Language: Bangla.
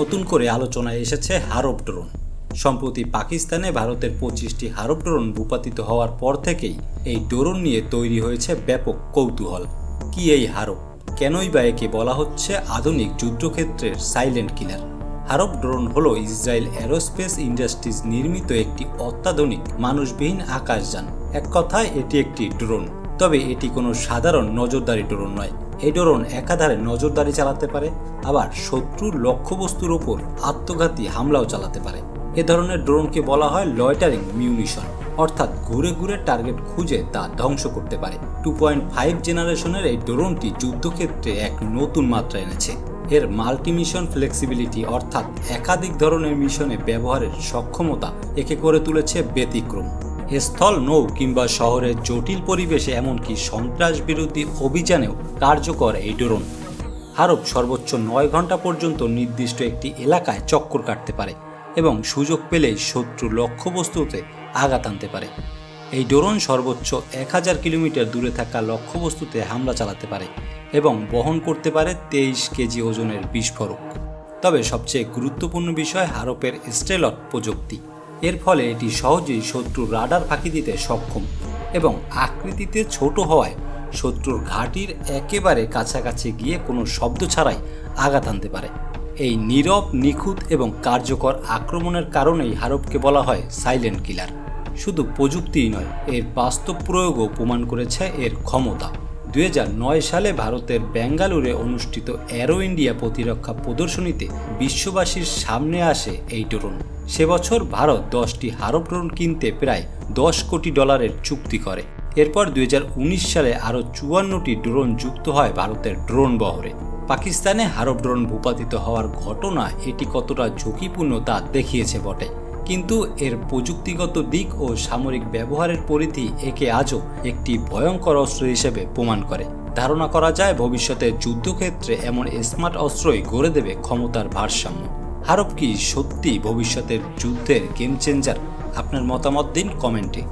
নতুন করে আলোচনায় এসেছে হারব ড্রোন। সম্প্রতি পাকিস্তানে ভারতের পঁচিশটি হারব ড্রোন ভূপাতিত হওয়ার পর থেকেই এই ড্রোন নিয়ে তৈরি হয়েছে ব্যাপক কৌতূহল। কি এই হারব কেনই বা একে বলা হচ্ছে আধুনিক যুদ্ধক্ষেত্রের সাইলেন্ট কিলার। হারব ড্রোন হল ইসরায়েল অ্যারোস্পেস ইন্ডাস্ট্রিজ নির্মিত একটি অত্যাধুনিক, মানুষবিহীন আকাশযান। এক কথায়, এটি একটি ড্রোন। তবে এটি কোনো সাধারণ নজরদারি ড্রোন নয়। এই ড্রোন একাধারে নজরদারি চালাতে পারে, আবার শত্রুর লক্ষ্যবস্তুর ওপর আত্মঘাতী হামলাও চালাতে পারে। এ ধরনের ড্রোনকে বলা হয় লয়টারিং মিউনিশন, অর্থাৎ ঘুরে ঘুরে টার্গেট খুঁজে তা ধ্বংস করতে পারে। টু পয়েন্ট ফাইভ জেনারেশনের এই ড্রোনটি যুদ্ধক্ষেত্রে এক নতুন মাত্রা এনেছে। এর মাল্টিমিশন ফ্লেক্সিবিলিটি, অর্থাৎ একাধিক ধরনের মিশনে ব্যবহারের সক্ষমতা একে করে তুলেছে ব্যতিক্রম। স্থল নৌ কিংবা শহরের জটিল পরিবেশে এমনকি সন্ত্রাস বিরোধী অভিযানেও কার্যকর এই ড্রোন। হারব সর্বোচ্চ নয় ঘণ্টা পর্যন্ত নির্দিষ্ট একটি এলাকায় চক্কর কাটতে পারে এবং সুযোগ পেলেই শত্রু লক্ষ্যবস্তুতে আঘাত আনতে পারে। এই ড্রোন সর্বোচ্চ এক হাজার কিলোমিটার দূরে থাকা লক্ষ্যবস্তুতে হামলা চালাতে পারে এবং বহন করতে পারে তেইশ কেজি ওজনের বিস্ফোরক। তবে সবচেয়ে গুরুত্বপূর্ণ বিষয় হারপের স্টেলট প্রযুক্তি। এর ফলে এটি সহজেই শত্রুর রাডার ফাঁকি দিতে সক্ষম এবং আকৃতিতে ছোট হওয়ায় শত্রুর ঘাঁটির একেবারে কাছাকাছি গিয়ে কোনো শব্দ ছাড়াই আঘাত আনতে পারে। এই নীরব, নিখুঁত এবং কার্যকর আক্রমণের কারণেই হারবকে বলা হয় সাইলেন্ট কিলার। শুধু প্রযুক্তিই নয়, এর বাস্তব প্রয়োগও প্রমাণ করেছে এর ক্ষমতা। দুই হাজার নয় সালে ভারতের বেঙ্গালুরে অনুষ্ঠিত অ্যারো ইন্ডিয়া প্রতিরক্ষা প্রদর্শনীতে বিশ্ববাসীর সামনে আসে এই ড্রোন সে বছর ভারত দশটি হারব ড্রোন কিনতে প্রায় দশ কোটি ডলারের চুক্তি করে। এরপর দুই হাজার উনিশ সালে আরও চুয়ান্নটি ড্রোন যুক্ত হয় ভারতের ড্রোন বহরে। পাকিস্তানে হারব ড্রোন ভূপাতিত হওয়ার ঘটনা এটি কতটা ঝুঁকিপূর্ণ তা দেখিয়েছে বটে। কিন্তু এর প্রযুক্তিগত দিক ও সামরিক ব্যবহারের পরিধি একে আজও একটি ভয়ঙ্কর অস্ত্র হিসেবে প্রমাণ করে। ধারণা করা যায় ভবিষ্যতে যুদ্ধক্ষেত্রে এমন স্মার্ট অস্ত্রই গড়ে দেবে ক্ষমতার ভারসাম্য। হারব কি সত্যি ভবিষ্যতের যুদ্ধের গেম চেঞ্জার? আপনার মতামত দিন কমেন্টে।